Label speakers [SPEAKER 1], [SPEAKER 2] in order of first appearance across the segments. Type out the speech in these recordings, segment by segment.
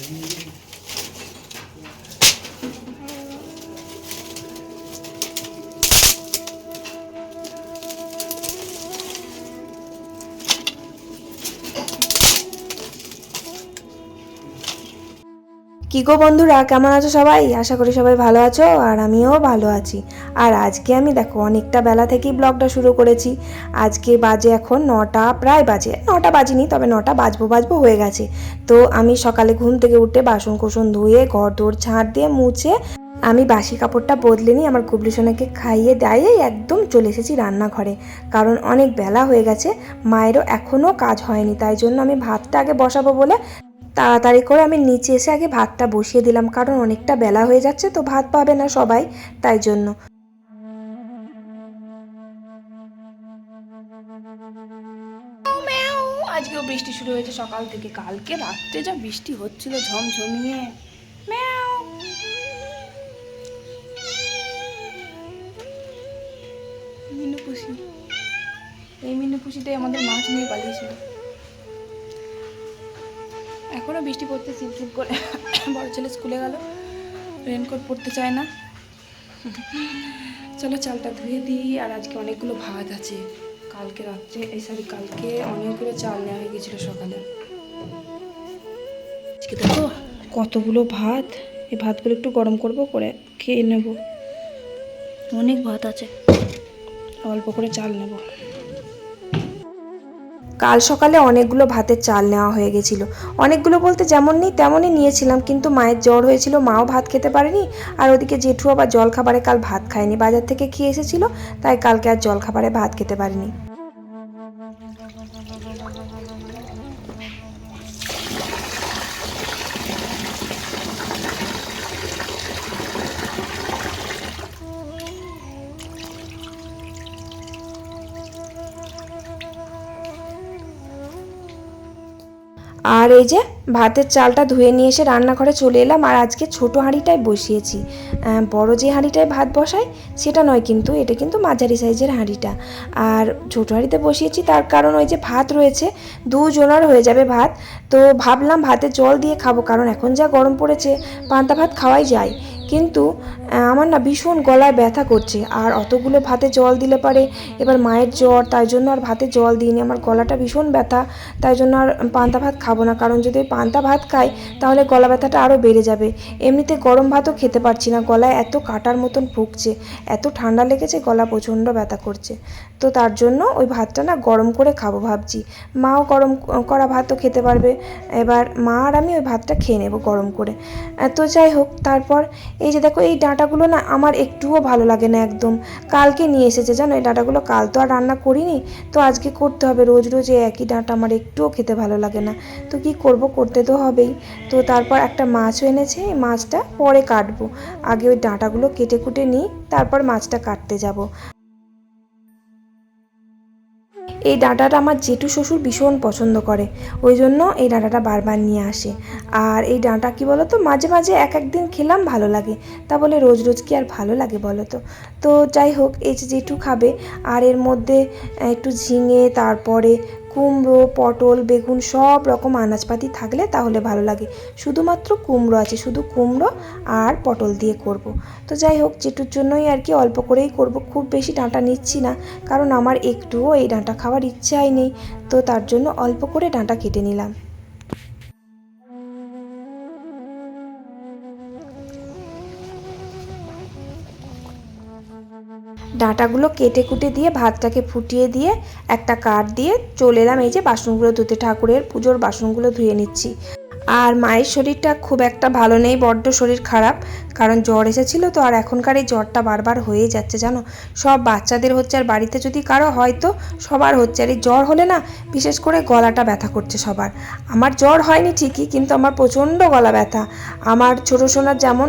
[SPEAKER 1] কি গো বন্ধুরা, কেমন আছো সবাই? আশা করি সবাই ভালো আছো আর আমিও ভালো আছি। আর আজকে আমি দেখো, অনেকটা বেলা থেকেই ব্লগটা শুরু করেছি। আজকে বাজে এখন নটা, প্রায় বাজে। নটা বাজেনি, তবে নটা বাজবো বাজবো হয়ে গেছে। তো আমি সকালে ঘুম থেকে উঠে বাসন কোসন ধুয়ে ঘর দোর ঝাঁট দিয়ে মুছে আমি বাসি কাপড়টা বদলে নিই আমার গুবলি সোনাকে খাইয়ে দাইয়ে একদম চলে এসেছি রান্নাঘরে। কারণ অনেক বেলা হয়ে গেছে, মায়েরও এখনও কাজ হয়নি, তাই জন্য আমি ভাতটা আগে বসাবো বলে তাড়াতাড়ি করে আমি নিচে এসে আগে ভাতটা বসিয়ে দিলাম। কারণ অনেকটা বেলা হয়ে যাচ্ছে তো ভাত পাবে না সবাই, তাই জন্য। হয়েছে সকাল থেকে। কালকে রাত্রে যা বৃষ্টি হচ্ছিল, ঝমঝমিয়ে। ম্যাও। মিনু এই মিনু খুশিটাই আমাদের মাছ নিয়ে পালিয়েছিল। এখনও বৃষ্টি পড়তে চিপ করে বড় ছেলে স্কুলে গেল। রেনকোট পরতে চায় না। চলো চালটা ধুয়ে দিই, আর আজকে অনেকগুলো ভাত আছে। কালকে রাত্রে এই সরি কালকে অনেকগুলো চাল নেওয়া হয়ে গেছিল সকালে। আজকে দেখো কতগুলো ভাত এই ভাতগুলো একটু গরম করব করে খেয়ে নেব। অনেক ভাত আছে। অল্প করে চাল নেব। কাল সকালে অনেকগুলো ভাতের চাল নেওয়া হয়ে গেছিল। অনেকগুলো বলতে যেমন নেই তেমনই নিয়েছিলাম, কিন্তু মায়ের জ্বর হয়েছিল, মাও ভাত খেতে পারেনি, আর ওদিকে জেঠু আবার জল খাবারে কাল ভাত খায়নি। বাজার থেকে খেয়ে এসেছিল, তাই কালকে আর জল খাবারে ভাত খেতে পারেনি। আর এই যে ভাতের চালটা ধুয়ে নিয়ে এসে রান্নাঘরে চলে এলাম। আর আজকে ছোট হাঁড়িটায় বসিয়েছি। বড় যে হাঁড়িটায় ভাত বসাই, সেটা নয় কিন্তু, এটা কিন্তু মাঝারি সাইজের হাঁড়িটা। আর ছোট হাঁড়িতে বসিয়েছি, তার কারণ ওই যে ভাত রয়েছে, দুজনার হয়ে যাবে ভাত। তো ভাবলাম ভাতে জল দিয়ে খাব, কারণ এখন যা গরম পড়েছে, পান্তা ভাত খাওয়াই যায়। কিন্তু আমার না ভীষণ গলায় ব্যথা করছে। আর অতগুলো ভাতে জল দিলে পারে, এবার মায়ের জ্বর, তাই জন্য আর ভাতে জল দিইনি। আমার গলাটা ভীষণ ব্যথা, তাই জন্য আর পান্তা ভাত খাব না। কারণ যদি পান্তা ভাত খাই, তাহলে গলা ব্যথাটা আরও বেড়ে যাবে। এমনিতে গরম ভাতও খেতে পারছি না, গলায় এত কাটার মতন ভুগছে এত ঠান্ডা লেগেছে, গলা প্রচণ্ড ব্যথা করছে। তো তার জন্য ওই ভাতটা না গরম করে খাব ভাবছি। মাও গরম করা ভাতও খেতে পারবে। এবার মা আর আমি ওই ভাতটা খেয়ে নেব গরম করে। তো যাই হোক, তারপর এই যে দেখো, এই ডাঁটাগুলো না আমার একটুও ভালো লাগে না একদম। কালকে নিয়ে এসেছে জানো, এই ডাঁটাগুলো কাল তো আর রান্না করিনি, তো আজকে করতে হবে। রোজ রোজ এই একই ডাঁটা আমার একটুও খেতে ভালো লাগে না। তো কি করব, করতে তো হবেই। তো তারপর একটা মাছও এনেছে, এই মাছটা পরে কাটবো। আগে ওই ডাঁটাগুলো কেটে কুটে নিই, তারপর মাছটা কাটতে যাব। এই ডাঁটাটা আমার জেঠু শ্বশুর ভীষণ পছন্দ করে, ওই জন্য এই ডাঁটাটা বারবার নিয়ে আসে। আর এই ডাঁটা কি বলো তো মাঝে মাঝে এক একদিন খেলাম ভালো লাগে, তা বলে রোজ রোজ কি আর ভালো লাগে বলো তো তো যাই হোক, এই যে জেঠু খাবে, আর এর মধ্যে একটু ঝিঙে, তারপরে কুমড়ো, পটল, বেগুন সব রকম আনাজপাতি থাকলে তাহলে ভালো লাগে। শুধুমাত্র কুমড়ো আছে, শুধু কুমড়ো আর পটল দিয়ে করব। তো যাই হোক, যেটুর জন্যই আর কি অল্প করেই করব, খুব বেশি ডাঁটা নিচ্ছি না, কারণ আমার একটুও এই ডাঁটা খাওয়ার ইচ্ছাই নেই। তো তার জন্য অল্প করে ডাঁটা কেটে নিলাম। ডাঁটাগুলো কেটে কুটে দিয়ে, ভাতটাকে ফুটিয়ে দিয়ে, একটা কাঠ দিয়ে চলে এলাম। এই যে বাসনগুলো ধুতে, ঠাকুরের পুজোর বাসনগুলো ধুয়ে নিচ্ছি। আর মায়ের শরীরটা খুব একটা ভালো নেই, বড্ড শরীর খারাপ, কারণ জ্বর এসেছিল তো, আর এখনকার এই জ্বরটা বারবার হয়ে যাচ্ছে, জানো? সব বাচ্চাদের হচ্ছে, আর বাড়িতে যদি কারও হয় তো সবার হচ্ছে। আর এই জ্বর হলে না, বিশেষ করে গলাটা ব্যথা করছে সবার। আমার জ্বর হয়নি ঠিকই, কিন্তু আমার প্রচণ্ড গলা ব্যথা। আমার ছোটো সোনার যেমন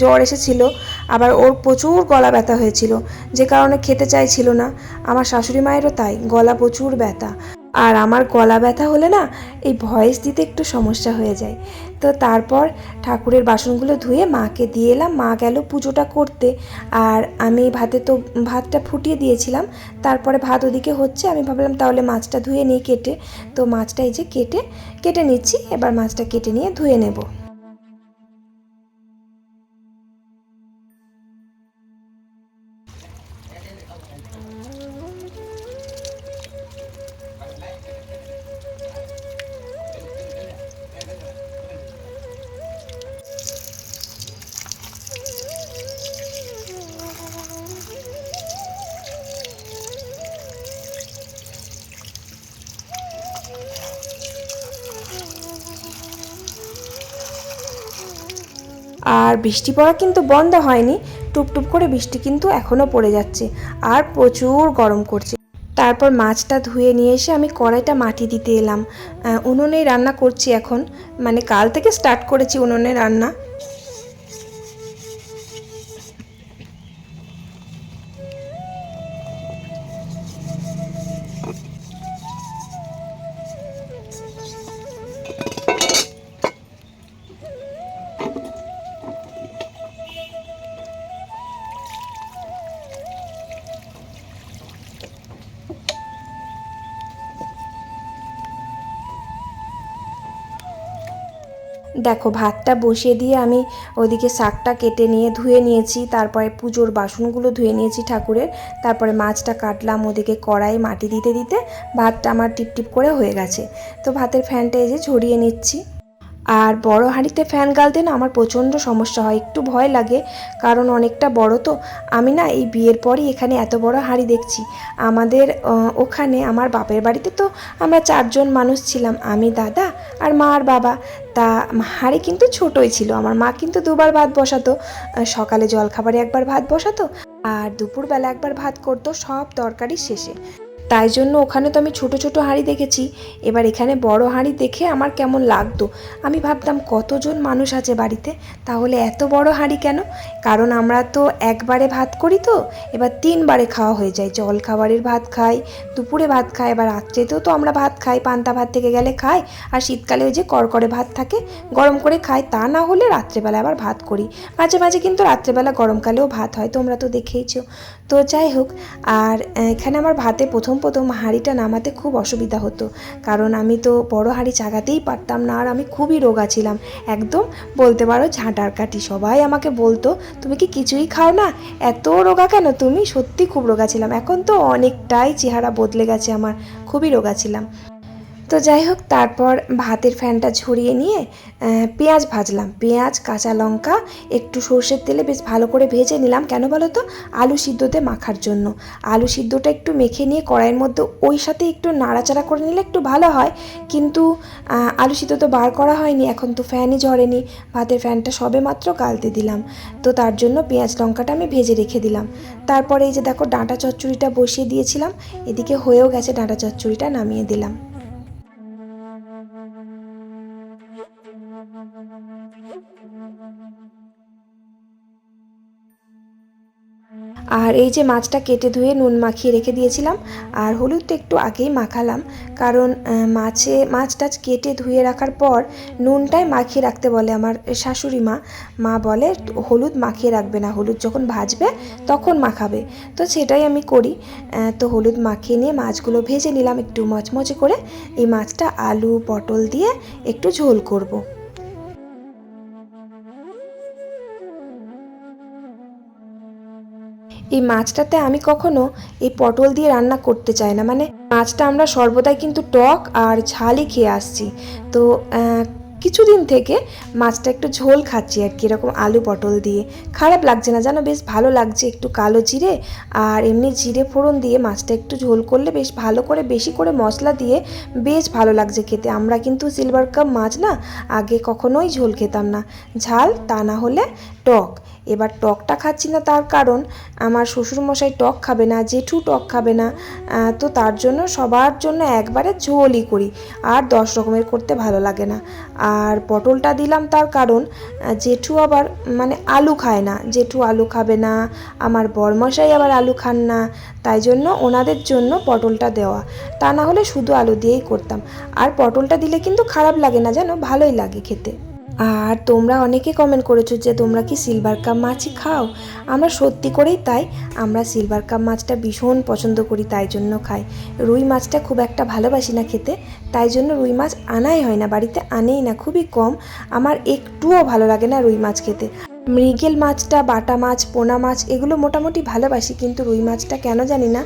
[SPEAKER 1] জ্বর এসেছিল আবার ওর প্রচুর গলা ব্যথা হয়েছিল। যে কারণে খেতে চাইছিল না। আমার শাশুড়ি মায়েরও তাই, গলা প্রচুর ব্যথা। আর আমার গলা ব্যথা হলে না, এই ভয়েস দিতে একটু সমস্যা হয়ে যায়। তো তারপর ঠাকুরের বাসনগুলো ধুয়ে মাকে দিয়ে এলাম। মা গেল পুজোটা করতে। আর আমি ভাতে তো, ভাতটা ফুটিয়ে দিয়েছিলাম। তারপরে ভাত ওদিকে হচ্ছে। আমি ভাবলাম তাহলে মাছটা ধুয়ে নিই কেটে। তো মাছটা এই যে কেটে কেটে নিচ্ছি। এবার মাছটা কেটে নিয়ে ধুয়ে নেব। আর বৃষ্টি পড়া কিন্তু বন্ধ হয়নি। টুপটুপ করে বৃষ্টি কিন্তু এখনও পড়ে যাচ্ছে আর প্রচুর গরম করছে। তারপর মাছটা ধুয়ে নিয়ে এসে আমি কড়াইটা মাটি দিতে এলাম। উনুনেই রান্না করছি এখন। মানে কাল থেকে স্টার্ট করেছি উনুনে রান্না। দেখো, ভাতটা বসিয়ে দিয়ে আমি ওদিকে শাকটা কেটে নিয়ে ধুয়ে নিয়েছি, তারপরে পুজোর বাসনগুলো ধুয়ে নিয়েছি ঠাকুরের, তারপরে মাছটা কাটলাম ওদিকে কড়াই মাটি দিতে দিতে, ভাতটা আমার টিপ টিপ করে হয়ে গেছে। তো ভাতের ফ্যানটা এই যে ঝরিয়ে নিচ্ছি। আর বড় হাঁড়িতে ফ্যান গালতে না আমার প্রচণ্ড সমস্যা হয়। একটু ভয় লাগে, কারণ অনেকটা বড় তো। আমি না এই বিয়ের পরই এখানে এত বড় হাঁড়ি দেখছি। আমাদের ওখানে আমার বাপের বাড়িতে তো আমরা চারজন মানুষ ছিলাম। আমি দাদা আর মা আর বাবা। তা হাঁড়ি কিন্তু ছোটই ছিল। আমার মা কিন্তু দুবার ভাত বসাতো। সকালে জলখাবারে একবার ভাত বসাতো। আর দুপুরবেলা একবার ভাত করতো। সব তরকারি শেষে। তাই জন্য ওখানে তো আমি ছোট ছোট হাঁড়ি দেখেছি। এবার এখানে বড় হাঁড়ি দেখে আমার কেমন লাগতো। আমি ভাবতাম, কতজন মানুষ আছে বাড়িতে? তাহলে এত বড় হাঁড়ি কেন? কারণ আমরা তো একবারে ভাত করি তো। এবার তিনবারে খাওয়া হয়ে যায়। জল খাবারের ভাত খাই, দুপুরে ভাত খাই এবার রাত্রেতেও তো আমরা ভাত খাই। পান্তা ভাত থেকে গেলে খাই, আর শীতকালে ওই যে কড়কড়ে ভাত থাকে, গরম করে খাই। তা না হলে রাত্রেবেলা আবার ভাত করি। মাঝে মাঝে কিন্তু রাত্রেবেলা গরমকালেও ভাত হয়, তোমরা তো দেখেইছো। তো যাই হোক, আর এখানে আমার ভাতে প্রথম প্রথম হাঁড়িটা নামাতে খুব অসুবিধা হতো। কারণ আমি তো বড় হাঁড়ি চাগাতেই পারতাম না আর আমি খুবই রোগা ছিলাম। একদম বলতে পারো ঝাঁটার কাঠি। সবাই আমাকে বলতো, তুমি কি কিছুই খাও না? এত রোগা কেন তুমি? সত্যি খুব রোগা ছিলাম। এখন তো অনেকটাই চেহারা বদলে গেছে আমার। খুবই রোগা ছিলাম। তো যাই হোক, তারপর ভাতের ফ্যানটা ঝরিয়ে নিয়ে পেঁয়াজ ভাজলাম। পেঁয়াজ, কাঁচা লঙ্কা, একটু সর্ষের তেলে বেশ ভালো করে ভেজে নিলাম। কেন বলো তো? আলু সিদ্ধতে মাখার জন্য। আলু সিদ্ধটা একটু মেখে নিয়ে কড়াইয়ের মধ্যে ওই সাথে একটু নাড়াচাড়া করে নিলে একটু ভালো হয়। কিন্তু আলু সিদ্ধ তো বার করা হয়নি, এখন তো ফ্যানই ঝরেনি। ভাতের ফ্যানটা সবে মাত্র গালতে দিলাম। তো তার জন্য পেঁয়াজ লঙ্কাটা আমি ভেজে রেখে দিলাম। তারপরে এই যে দেখো, ডাঁটা চচ্চড়িটা বসিয়ে দিয়েছিলাম। এদিকে হয়েও গেছে, ডাঁটা চচ্চড়িটা নামিয়ে দিলাম। আর এই যে মাছটা কেটে ধুয়ে নুন মাখিয়ে রেখে দিয়েছিলাম, আর হলুদটা একটু আগেই মাখালাম। কারণ মাছে, মাছ টাছ কেটে ধুয়ে রাখার পর নুনটাই মাখিয়ে রাখতে বলে আমার শাশুড়ি মা। মা বলে, হলুদ মাখিয়ে রাখবে না, হলুদ যখন ভাজবে তখন মাখাবে। তো সেটাই আমি করি। তো হলুদ মাখিয়ে নিয়ে মাছগুলো ভেজে নিলাম একটু মচমচে করে। এই মাছটা আলু, পটল দিয়ে একটু ঝোল করব। এই মাছটাতে আমি কখনো এই পটল দিয়ে রান্না করতে চাই না। মানে মাছটা আমরা সর্বদাই কিন্তু টক আর ঝালই খেয়ে আসছি। তো কিছুদিন থেকে মাছটা একটু ঝোল খাচ্ছি আর কি, এরকম আলু পটল দিয়ে। খারাপ লাগছে না, জানো, বেশ ভালো লাগছে একটু কালো জিরে আর এমনি জিরে ফোড়ন দিয়ে মাছটা একটু ঝোল করলে বেশ ভালো করে, বেশি করে মশলা দিয়ে বেশ ভালো লাগছে খেতে। আমরা কিন্তু সিলভার কাপ মাছ না, আগে কখনোই ঝোল খেতাম না। ঝাল তা না হলে টক। এবার টকটা খাচ্ছি না তার কারণ আমার শ্বশুরমশাই টক খাবে না, জেঠু টক খাবে না তো তার জন্য সবার জন্য একবারে ঝোলই করি, আর দশ রকমের করতে ভালো লাগে না। আর পটলটা দিলাম তার কারণ জেঠু আবার মানে আলু খায় না, জেঠু আলু খাবে না, আমার বরমশাই আবার আলু খান না, তাই জন্য ওনাদের জন্য পটলটা দেওয়া, তা না হলে শুধু আলু দিয়েই করতাম। আর পটলটা দিলে কিন্তু খারাপ লাগে না জানো ভালোই লাগে খেতে। আর তোমরা অনেকে কমেন্ট করেছ যে, তোমরা কি সিলভার কাপ মাছই খাও? আমরা সত্যি করেই তাই। আমরা সিলভার কাপ মাছটা ভীষণ পছন্দ করি, তাই জন্য খাই। রুই মাছটা খুব একটা ভালোবাসি না খেতে, তাই জন্য রুই মাছ আনাই হয় না, বাড়িতে আনেই না, খুবই কম। আমার একটুও ভালো লাগে না রুই মাছ খেতে। মৃগেল মাছটা, বাটা মাছ, পোনা মাছ, এগুলো মোটামুটি ভালোবাসি, কিন্তু রুই মাছটা কেন জানি না,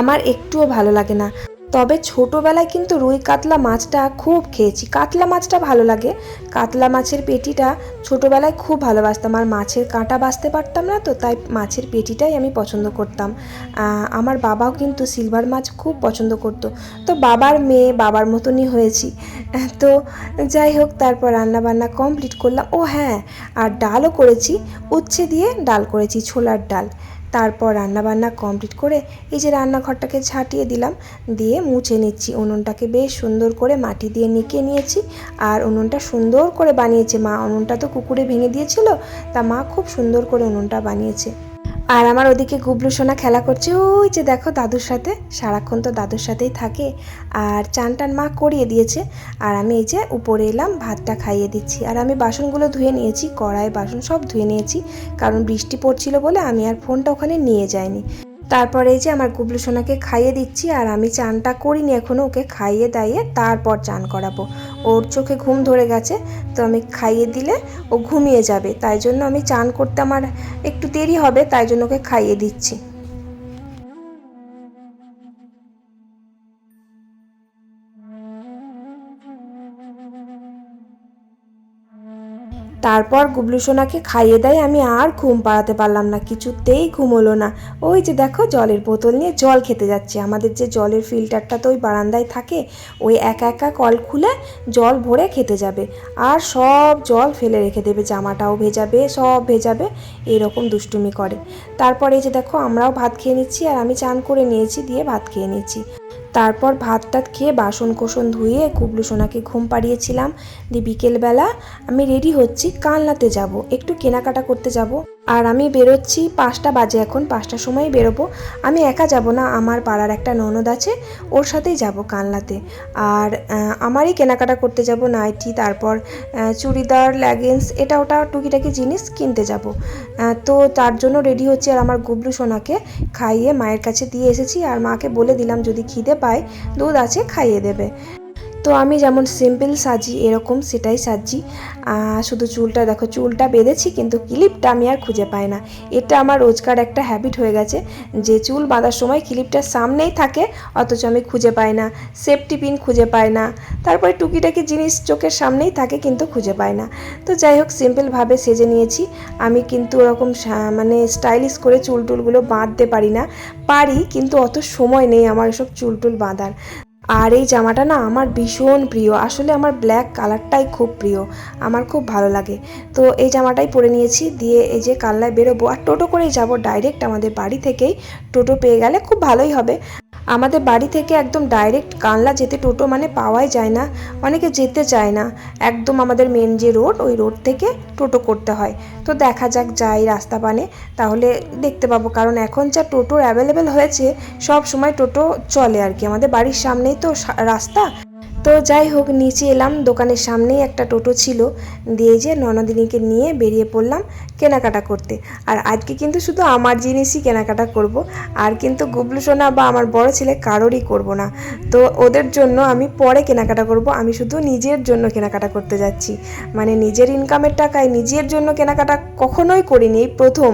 [SPEAKER 1] আমার একটুও ভালো লাগে না। তবে ছোটোবেলায় কিন্তু রুই কাতলা মাছটা খুব খেয়েছি। কাতলা মাছটা ভালো লাগে। কাতলা মাছের পেটিটা ছোটোবেলায় খুব ভালোবাসতাম। আর মাছের কাঁটা বাছতে পারতাম না তো, তাই মাছের পেটিটাই আমি পছন্দ করতাম। আমার বাবাও কিন্তু সিলভার মাছ খুব পছন্দ করতো। তো বাবার মেয়ে, বাবার মতনই হয়েছি। তো যাই হোক, তারপর রান্না বান্না কমপ্লিট করলাম। ও হ্যাঁ আর ডালও করেছি। উচ্ছে দিয়ে ডাল করেছি, ছোলার ডাল। তারপর রান্নাবান্না কমপ্লিট করে এই যে রান্নাঘরটাকে ছাটিয়ে দিলাম, দিয়ে মুছে নিচ্ছি। উনুনটাকে বেশ সুন্দর করে মাটি দিয়ে নিকে নিয়েছি আর উনুনটা সুন্দর করে বানিয়েছে। মা, উনুনটা তো কুকুরে ভেঙে দিয়েছিল, তা মা খুব সুন্দর করে উনুনটা বানিয়েছে। আর আমার ওদিকে গুবলু সোনা খেলা করছে। ওই যে দেখো দাদুর সাথে। সারাক্ষণ তো দাদুর সাথেই থাকে। আর চান টান মা করিয়ে দিয়েছে। আর আমি এই যে উপরে এলাম, ভাতটা খাইয়ে দিচ্ছি। আর আমি বাসনগুলো ধুয়ে নিয়েছি, কড়াই, বাসন সব ধুয়ে নিয়েছি। কারণ বৃষ্টি পড়ছিল বলে আমি আর ফোনটা ওখানে নিয়ে যাইনি। তারপরে এই যে আমার গুবলু সোনাকে খাইয়ে দিচ্ছি আর আমি চানটা করিনি এখনও ওকে খাইয়ে দাইয়ে তারপর চান করাবো। ওর চোখে ঘুম ধরে গেছে, তো আমি খাইয়ে দিলে ও ঘুমিয়ে যাবে। তাই জন্য আমি চান করতে আমার একটু দেরি হবে, তাই জন্য ওকে খাইয়ে দিচ্ছি। তারপর গুবলু সোনাকে খাইয়ে দেয়, আমি আর ঘুম পাড়াতে পারলাম না, কিছুতেই ঘুম হলো না। ওই যে দেখো, জলের বোতল নিয়ে জল খেতে যাচ্ছে। আমাদের যে জলের ফিল্টারটা তো ওই বারান্দায় থাকে, ওই একা একা কল খুলে জল ভরে খেতে যাবে। আর সব জল ফেলে রেখে দেবে, জামাটাও ভেজাবে, সব ভেজাবে, এরকম দুষ্টুমি করে। তারপর এই যে দেখো, আমরাও ভাত খেয়ে নিচ্ছি, আর আমি চান করে নিয়েছি, দিয়ে ভাত খেয়ে নিচ্ছি। তারপর ভাত টাত খেয়ে বাসন কোসন ধুয়ে কুবলু সোনাকে ঘুম পাড়িয়েছিলাম। দিয়ে বিকেলবেলা আমি রেডি হচ্ছি, কালনাতে যাব। একটু কেনাকাটা করতে যাব। আর আমি বেরোচ্ছি পাঁচটা বাজে এখন, পাঁচটার সময় বেরোবো। আমি একা যাব না, আমার পাড়ার একটা ননদ আছে, ওর সাথেই যাব কালনাতে আর আমারই কেনাকাটা করতে যাব নাইটি, তারপর চুড়িদার লেগিংস এটা ওটা টুকিটাকি জিনিস কিনতে যাব। তো তার জন্য রেডি হচ্ছে আর আমার গুবলু সোনাকে খাইয়ে মায়ের কাছে দিয়ে এসেছি। আর মাকে বলে দিলাম যদি খিদে পায়, দুধ আছে খাইয়ে দেবে। তো আমি যেমন সিম্পল সাজি, এরকম সেটাই সাজি। শুধু চুলটা, দেখো চুলটা বেঁধেছি কিন্তু ক্লিপটা আমি আর খুঁজে পাই না। এটা আমার রোজকার একটা হ্যাবিট হয়ে গেছে যে চুল বাঁধার সময় ক্লিপটা সামনেই থাকে, অথচ আমি খুঁজে পাই না। সেফটি পিন খুঁজে পাই না। তারপরে টুকিটাকি জিনিস চোখের সামনেই থাকে কিন্তু খুঁজে পাই না। তো যাই হোক সিম্পলভাবে সেজে নিয়েছি। আমি কিন্তু ওরকম মানে স্টাইলিশ করে চুল টুলগুলো বাঁধতে পারি না। পারি কিন্তু অত সময় নেই আমার এসব চুল টুল বাঁধার। আর এই জামাটা না আমার ভীষণ প্রিয়। আসলে আমার ব্ল্যাক কালারটাই খুব প্রিয়। আমার খুব ভালো লাগে। তো এই জামাটাই পরে নিয়েছি। দিয়ে এই যে কাল্লায় বেরোবো। আর টোটো করেই যাব। ডাইরেক্ট আমাদের বাড়ি থেকেই টোটো পেয়ে গেলে খুব ভালোই হবে। আমাদের বাড়ি থেকে একদম ডাইরেক্ট কানলা যেতে টোটো মানে পাওয়াই যায় না, অনেকে যেতে চায় না। একদম আমাদের মেন যে রোড ওই রোড থেকে টোটো করতে হয়। তো দেখা যাক যাই রাস্তা পানে তাহলে দেখতে পাবো। কারণ এখন যা টোটো অ্যাভেলেবেল হয়েছে, সব সময় টোটো চলে আর কি। আমাদের বাড়ির সামনেই তো রাস্তা। তো যাই হোক, নিচে এলাম, দোকানের সামনেই একটা টোটো ছিল। দিয়ে যে ননদিনীকে নিয়ে বেরিয়ে পড়লাম কেনাকাটা করতে। আর আজকে কিন্তু শুধু আমার জিনিসই কেনাকাটা করব। আর কিন্তু গুবলু সোনা বা আমার বড় ছেলে কারোরই করব না। তো ওদের জন্য আমি পরে কেনাকাটা করব। আমি শুধু নিজের জন্য কেনাকাটা করতে যাচ্ছি। মানে নিজের ইনকামের টাকায় নিজের জন্য কেনাকাটা কখনোই করিনি, এই প্রথম।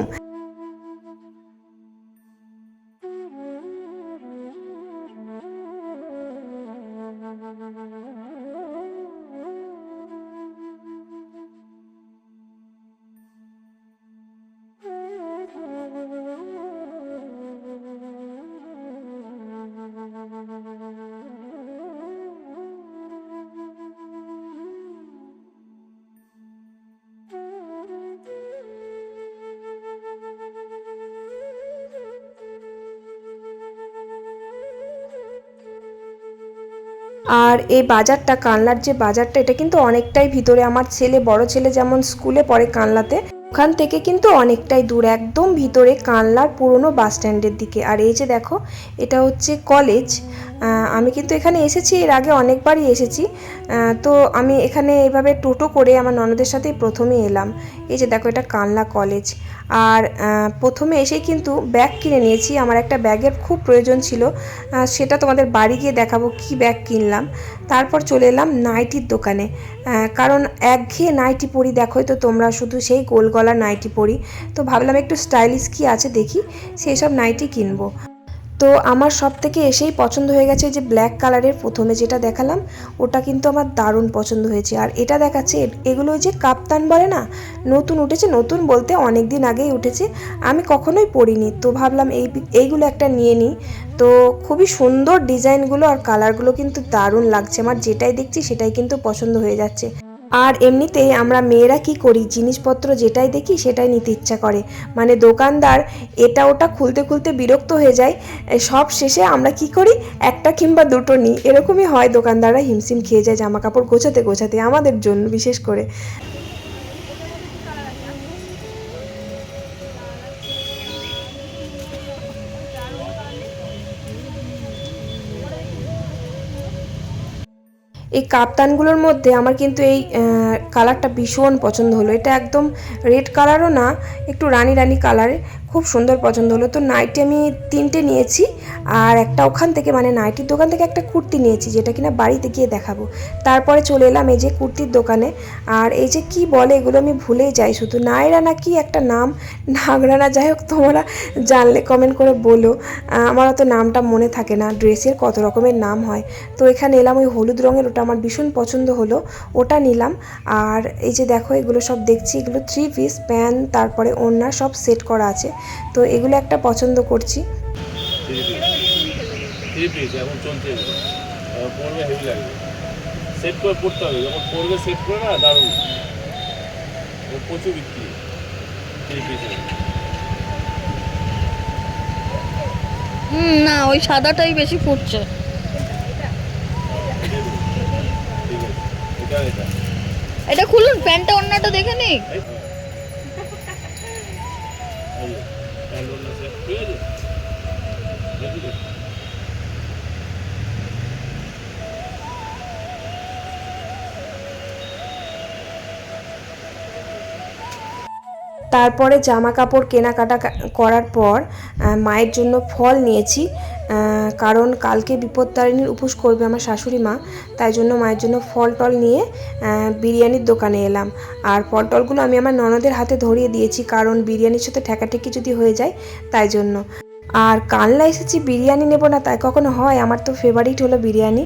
[SPEAKER 1] আর এই বাজারটা, কানলার যে বাজারটা, এটা কিন্তু অনেকটাই ভিতরে। আমার ছেলে, বড় ছেলে যেমন স্কুলে পড়ে কানলাতে, ওখান থেকে কিন্তু অনেকটাই দূর, একদম ভিতরে কানলার পুরনো বাস স্ট্যান্ডের দিকে। আর এই যে দেখো, এটা হচ্ছে কলেজ। আমি কিন্তু এখানে এসেছি, এর আগে অনেকবারই এসেছি। তো আমি এখানে এভাবে টোটো করে আমার ননদের সাথেই প্রথমে এলাম। এই যে দেখো, এটা কানলা কলেজ। আর প্রথমে এসেই কিন্তু ব্যাগ কিনে নিয়েছি। আমার একটা ব্যাগের খুব প্রয়োজন ছিল। সেটা তোমাদের বাড়ি গিয়ে দেখাবো কি ব্যাগ কিনলাম। তারপর চলে এলাম নাইটির দোকানে। কারণ একঘেয়ে নাইটি পরি, দেখোই তো তোমরা শুধু সেই গোল গলা নাইটি পরি। তো ভাবলাম একটু স্টাইলিশ কি আছে দেখি, সেই সব নাইটি কিনবো। তো আমার সব থেকে এসেই পছন্দ হয়ে গেছে যে ব্ল্যাক কালারের প্রথমে যেটা দেখালাম, ওটা কিন্তু আমার দারুণ পছন্দ হয়েছে। আর এটা দেখাচ্ছে, এগুলো যে কাপ্তান বলে না, নতুন উঠেছে, নতুন বলতে অনেক দিন আগেই উঠেছে, আমি কখনোই পরিনি। তো ভাবলাম এই এইগুলো একটা নিয়ে নিই। তো খুবই সুন্দর ডিজাইনগুলো আর কালারগুলো কিন্তু দারুণ লাগছে। আমার যেটাই দেখছি সেটাই কিন্তু পছন্দ হয়ে যাচ্ছে। আর এমনিতে আমরা মেয়েরা কি করি? জিনিসপত্র যেটাই দেখি সেটাই নিতে ইচ্ছা করে। মানে দোকানদার এটা ওটা খুলতে খুলতে বিরক্ত হয়ে যায়। সব শেষে আমরা কি করি? একটা কিংবা দুটো নিই। এরকমই হয় দোকানদাররা হিমশিম খেয়ে যায় জামা কাপড় গোছাতে গোছাতে আমাদের জন্য বিশেষ করে। এই কাপ্তানগুলোর মধ্যে আমার কিন্তু এই কালারটা ভীষণ পছন্দ হলো। এটা একদম রেড কালারও না, একটু রানি রানি কালারে খুব সুন্দর পছন্দ হলো। তো নাইটি আমি তিনটে নিয়েছি আর একটা ওখান থেকে মানে নাইটির দোকান থেকে একটা কুর্তি নিয়েছি যেটা কিনা বাড়িতে গিয়ে দেখাবো। তারপরে চলে এলাম এই যে কুর্তির দোকানে আর এই যে কি বলে এগুলো আমি ভুলেই যাই, শুধু নায়রা না কি একটা নাম? নাগরা না যাই হোক তোমরা জানলে কমেন্ট করে বলো। আমার অত নামটা মনে থাকে না, ড্রেসের কত রকমের নাম হয়। তো এখানে এলাম ওই হলুদ রঙের, ওটা আমার ভীষণ পছন্দ হলো, ওটা নিলাম। আর এই যে দেখো এগুলো সব দেখছি, এগুলো থ্রি পিস প্যান্ট, তারপরে ওড়না সব সেট করা আছে। তো এগুলো একটা পছন্দ করছি।
[SPEAKER 2] সেট করে পড়তে হবে যখন পরবে সেট করে না দারুণ। প্রচুর বিক্রি।
[SPEAKER 3] হুম না ওই সাদাটাই বেশি ফুটছে।
[SPEAKER 2] এটা এটা।
[SPEAKER 3] এটা খুলুন প্যান্টটা অন্যটা দেখে নিক
[SPEAKER 1] তারপরে জামা কাপড় কেনাকাটা করার পর মায়ের জন্য ফল নিয়েছি। কারণ কালকে বিপত্তারিণীর উপোস করবে আমার শাশুড়ি মা, তাই জন্য মায়ের জন্য ফল টল নিয়ে বিরিয়ানির দোকানে এলাম। আর ফল টলগুলো আমি আমার ননদের হাতে ধরিয়ে দিয়েছি, কারণ বিরিয়ানির সাথে ঠেকাঠেকি যদি হয়ে যায়, তাই জন্য। আর কানলা এসেছি, বিরিয়ানি নেব না, তাই কখনো হয়? আমার তো ফেভারিট হলো বিরিয়ানি।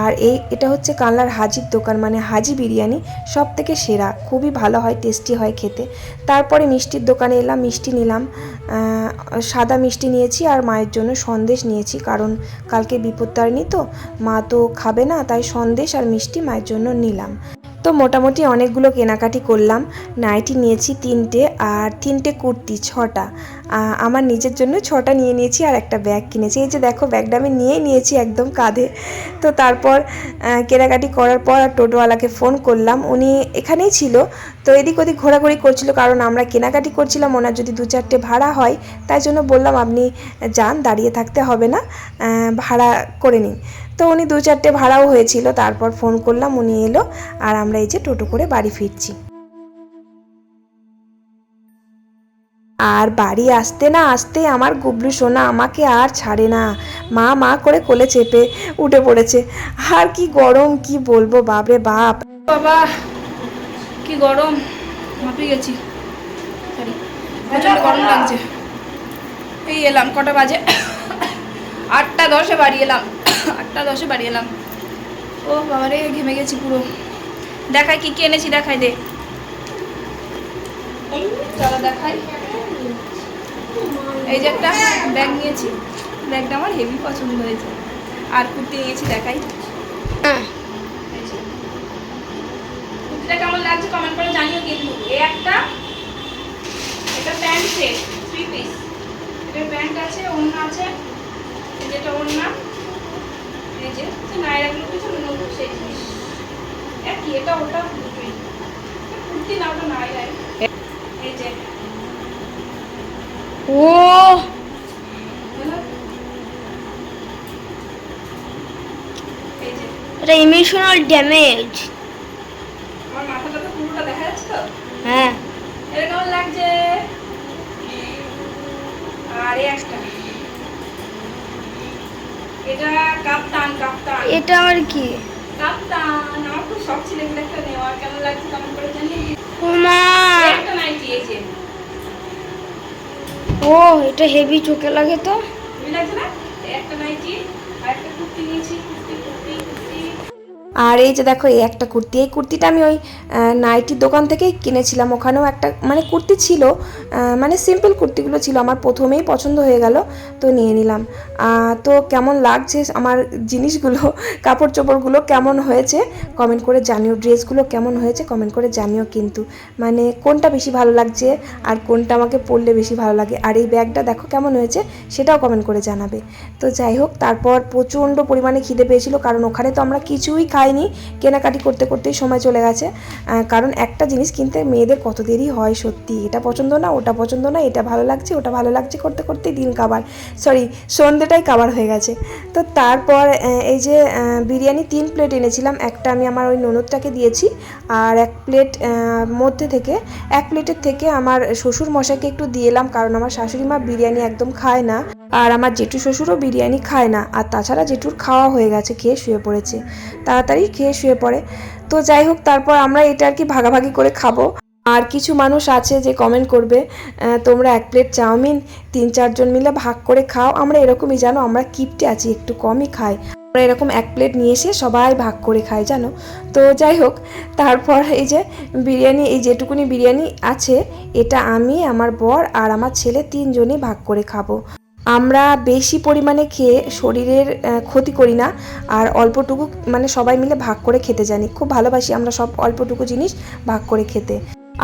[SPEAKER 1] আর এই, এটা হচ্ছে কানলার হাজির দোকান মানে হাজি বিরিয়ানি সব থেকে সেরা। খুবই ভালো হয় টেস্টি হয় খেতে। তারপরে মিষ্টির দোকানে এলাম, মিষ্টি নিলাম। সাদা মিষ্টি নিয়েছি আর মায়ের জন্য সন্দেশ নিয়েছি, কারণ কালকে বিপত্তারিণী তো, মা তো খাবে না, তাই সন্দেশ আর মিষ্টি মায়ের জন্য নিলাম। তো মোটামুটি অনেকগুলো কেনাকাটি করলাম। নাইটি নিয়েছি তিনটে আর তিনটে কুর্তি, ছটা। আমার নিজের জন্য ছটা নিয়ে নিয়েছি আর একটা ব্যাগ কিনেছি। এই যে দেখো, ব্যাগটা আমি নিয়েই নিয়েছি একদম কাঁধে। তো তারপর কেনাকাটি করার পর আর টোটোওয়ালাকে ফোন করলাম। উনি এখানেই ছিল। তো এদিক ওদিক ঘোরাঘুরি করছিল কারণ আমরা কেনাকাটি করছিলাম, ওনার যদি দু চারটে ভাড়া হয়, তাই জন্য বললাম আপনি যান, দাঁড়িয়ে থাকতে হবে না ভাড়া করে নিন। তো উনি দু চারটে ভাড়াও হয়েছিল, তারপর ফোন করলাম, উনি এলো, আর আমরা এই যে টোটো করে বাড়ি ফিরছি। আর বাড়ি আসতে না আসতে আমার গুবলু সোনা আমাকে আর ছাড়ে না। মা মা করে কোলে চেপে উঠে পড়েছে। আর কি গরম, কি বলব, বাপরে বাপ।
[SPEAKER 4] বাবা, কি গরম গেছি। গরম লাগছে। এই এলাম, কটা বাজে? আটটা দশে বাড়ি এলাম। আটটা দশে বাড়ি এলাম। ও বাবা রে ঘেমে গেছি পুরো। দেখাই কি কি এনেছি দেখাই দে। চলো দেখাই। এই যে একটা ব্যাগ নিয়েছি। ব্যাগটা আমার হেভি পছন্দ হয়েছে। আর কুর্তি নিয়েছি দেখাই। এই কুর্তিটা কেমন লাগছে কমেন্ট করে জানিও কিন্তু। এই একটা এটা প্যান্ট সেট থ্রি পিস এটা প্যান্ট আছে ওড়না আছে এই যেটা ওড়না। এই যে যে নায়রাগুলো পিছনে নতুন সেই জিনিস। একই এটা ওটা দুটোই কুর্তি না ওটা নায়রাই এই যে।
[SPEAKER 3] ও! এটা ইমোশনাল ড্যামেজ
[SPEAKER 4] আমার মাথাটা তো পুরোটা দেখা যাচ্ছে তো?
[SPEAKER 3] হ্যাঁ।
[SPEAKER 4] এটা কেমন লাগছে। আর একটা এটা কাপ্তান কাপ্তান।
[SPEAKER 3] এটা আর কি?
[SPEAKER 4] কাপ্তান আমার খুব শখ ছিল এগুলো একটা নেওয়ার কেমন লাগছে কেমন করে জানি
[SPEAKER 3] ও
[SPEAKER 4] একটা নাইটি এই যে
[SPEAKER 3] ও এটা হেভি চোখে লাগে তো।
[SPEAKER 4] লাগছে না? একটা নাইটি আর একটা কুর্তি নিয়েছি।
[SPEAKER 1] আর এই যে দেখো, এই একটা কুর্তি। এই কুর্তিটা আমি ওই নাইটির দোকান থেকেই কিনেছিলাম। ওখানেও একটা মানে কুর্তি ছিল মানে সিম্পল কুর্তিগুলো ছিল। আমার প্রথমেই পছন্দ হয়ে গেল, তো নিয়ে নিলাম। তো কেমন লাগছে আমার জিনিসগুলো কাপড় চোপড়গুলো কেমন হয়েছে? কমেন্ট করে জানিও। ড্রেসগুলো কেমন হয়েছে কমেন্ট করে জানিও কিন্তু। মানে কোনটা বেশি ভালো লাগছে আর কোনটা আমাকে পরলে বেশি ভালো লাগে? আর এই ব্যাগটা দেখো কেমন হয়েছে, সেটাও কমেন্ট করে জানাবে। তো যাই হোক, তারপর প্রচণ্ড পরিমাণে খিদে পেয়েছিল, কারণ ওখানে তো আমরা কিছুই খাইনি কেনাকাটি করতে করতেই সময় চলে গেছে। কারণ একটা জিনিস কিনতে মেয়েদের কত দেরি হয় সত্যি। এটা পছন্দ না, ওটা পছন্দ না, এটা ভালো লাগছে, ওটা ভালো লাগছে করতে করতেই দিন কাবার। সরি সন্ধ্যেটাই কাবার হয়ে গেছে। তো তারপর এই যে বিরিয়ানি তিন প্লেট এনেছিলাম। একটা আমি আমার ওই ননদটাকে দিয়েছি আর এক প্লেট মধ্যে থেকে, এক প্লেটের থেকে আমার শ্বশুর মশাইকে একটু দিয়ে এলাম কারণ আমার শাশুড়ি মা বিরিয়ানি একদম খায় না। আর আমার জেঠু শ্বশুরও বিরিয়ানি খায় না, আর তাছাড়া জেঠুর খাওয়া হয়ে গেছে, খেয়ে শুয়ে পড়েছে। তাড়াতাড়ি খেয়ে শুয়ে পড়ে। তো যাই হোক, তারপর আমরা এটা আর কি ভাগাভাগি করে খাব। আর কিছু মানুষ আছে যে কমেন্ট করবে তোমরা এক প্লেট চাউমিন, তিন চারজন মিলে ভাগ করে খাও। আমরা এরকমই, জানো, আমরা কিপটে আছি, একটু কমই খাই। আমরা এরকম এক প্লেট নিয়ে এসে সবাই ভাগ করে খাই, জানো? তো যাই হোক, তারপর এই যে বিরিয়ানি, এই যেটুকুনি বিরিয়ানি আছে, এটা আমি, আমার বর আর আমার ছেলে তিনজনই ভাগ করে খাব। আমরা বেশি পরিমাণে খেয়ে শরীরের ক্ষতি করি না। আর অল্পটুকু মানে সবাই মিলে ভাগ করে খেতে জানি। খুব ভালোবাসি আমরা সব অল্পটুকু জিনিস ভাগ করে খেতে।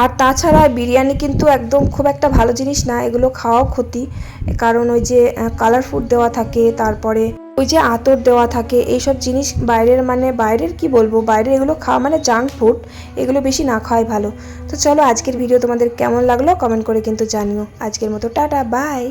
[SPEAKER 1] আর তাছাড়া বিরিয়ানি কিন্তু একদম খুব একটা ভালো জিনিস না, এগুলো খাওয়াও ক্ষতি। কারণ ওই যে কালার ফুড দেওয়া থাকে, তারপরে ওই যে আতর দেওয়া থাকে, এইসব জিনিস বাইরের মানে বাইরের কি বলব, বাইরের এগুলো খাওয়া মানে জাঙ্ক ফুড এগুলো বেশি না খাওয়াই ভালো। তো চলো আজকের ভিডিও তোমাদের কেমন লাগল কমেন্ট করে কিন্তু জানিও। আজকের মতো টাটা বাই